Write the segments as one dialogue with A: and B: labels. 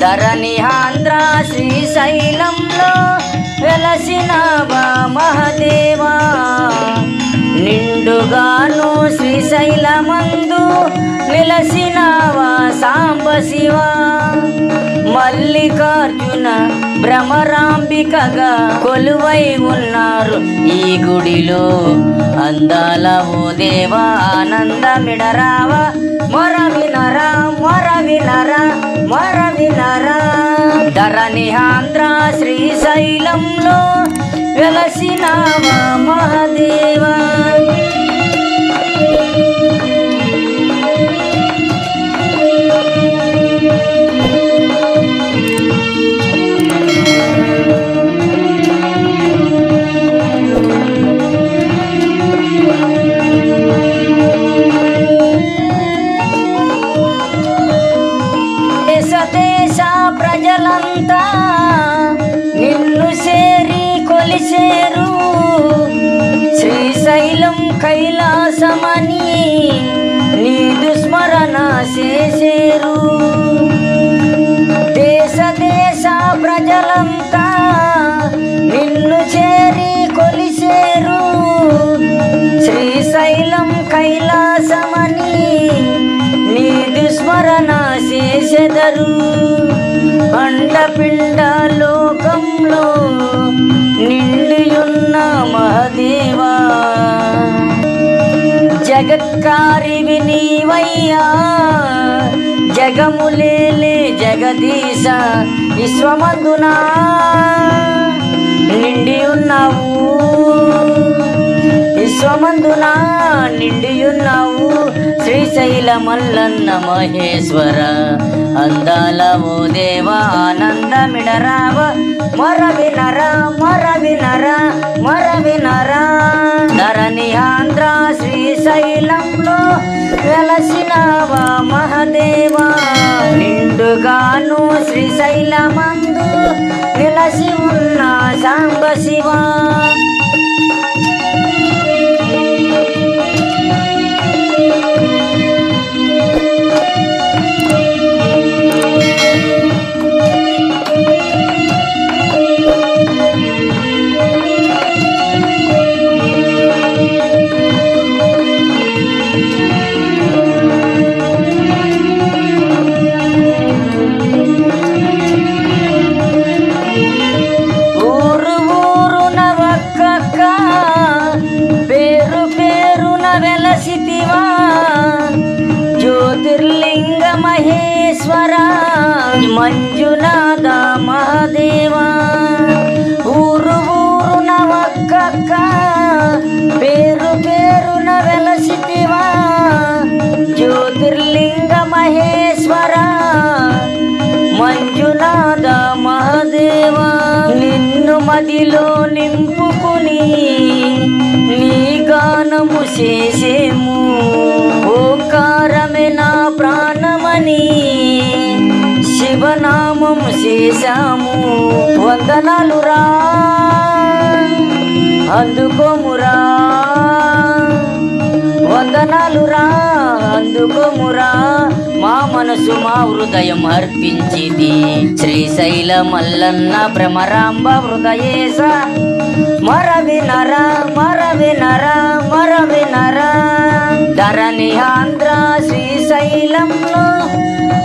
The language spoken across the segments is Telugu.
A: ధరణి ఆంధ్ర శ్రీశైలంలో వెలసినవా మహదేవా. నిండుగాను శ్రీశైలమందు నిలసినవా సాంబ శివా. మల్లికార్జున భ్రమరాంబికగా కొలువై ఉన్నారు ఈ గుడిలో. అందాల ఓ దేవా ఆనందమిడరావా మొర వినరా మొర వినరా వరవినరా ధరణి ఆంధ్ర శ్రీశైలంలో వెలసినావా మహాదేవా. దేశ ప్రజలంతా నిన్ను చేరి కొలిసేరు శ్రీశైలం కైలాసమని నీ దుస్మరణ చేసేరు. దేశ దేశ ప్రజలంతా నిన్ను చేరి కొలిసేరు శ్రీశైలం కైలాసమని దుస్మరణ చేసెదరు అండపిండ లోకంలో నిండియున్న మహదేవా. జగత్కారివి నీవయ్యా జగములేలే జగదీశ విశ్వమందునా. నిండి ఉన్నావు విశ్వమందునా నిండియున్నావు? శ్రీశైల మల్లన్న మహేశ్వర అందాల ఓ దేవా ఆనందమిడరావ మొర వినరా మొర వినరా మొర వినరా ధరణి ఆంధ్ర శ్రీశైలంలో వెలసినవా మహదేవా? నిండుగాను శ్రీశైలమందు వెలసి ఉన్న సాంబ శివా మహేశ్వర మంజునాథ మహాదేవా ఊరు ఊరున ఒక్కొక్క పేరు పేరున వెలసితివా జ్యోతిర్లింగ మహేశ్వర మంజునాథ మహాదేవా నిన్ను మదిలో నింపుకుని నీ గానము చేసేము. చేశాము. వందనాలురా అందుకోమురా వందనాలురా అందుకోమురా మా మనసు మా హృదయం అర్పించింది. శ్రీశైల మల్లన్న భ్రమరాంబ హృదయేశ. మరవి వినరా మరవి వినరా మరవి నరా ధరణి ఆంధ్ర శ్రీశైలంలో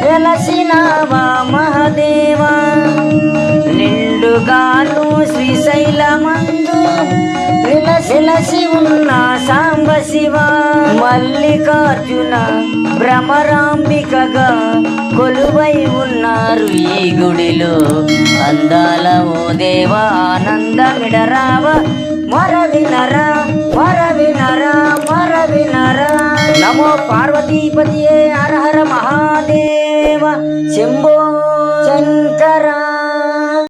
A: వెలసినవా విలసి ఉన్న సాంబ శివ. మల్లికార్జున భ్రమరాంబికగా కొలువై ఉన్నారు ఈ గుడిలో. అందాల ఓ దేవా ఆనందమిడరావ మరవినరా మరవినరా మరవినరా. నమో పార్వతీపతియే హర హర మహాదేవ. శంభో శంకరా.